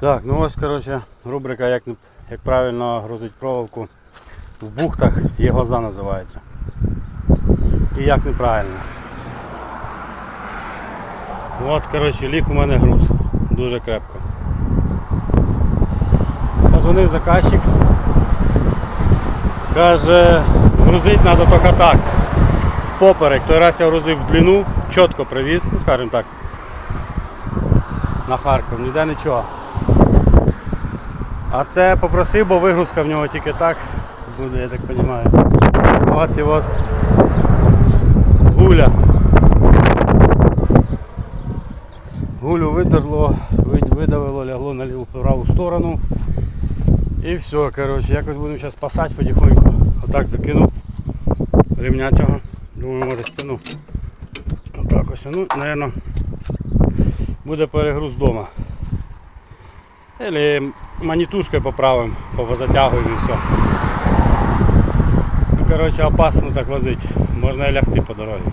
Так, ну ось коротше, рубрика як, як правильно грузить проволоку в бухтах є глаза називається. І як неправильно. От, коротше, ліг у мене груз. Дуже крепко. Позвонив заказчик. Каже, грузить треба тільки так. В поперек. Той раз я грузив в длину, чітко привіз, ну скажімо так. На Харків, ніде нічого. А це попросив, бо вигрузка в нього тільки так буде, я так розумію. От і от гуля. Гулю видерло, вид- видавило, лягло на ліву праву сторону. І все, коротше, якось будемо зараз спасати потихоньку. Отак закинув ремня цього. Думаю, може спину. Отак ось. Ну, напевно, буде перегруз вдома. Или манітушкою поправимо, позатягуємо і все. Ну, коротше, опасно так возити. Можна і лягти по дорозі.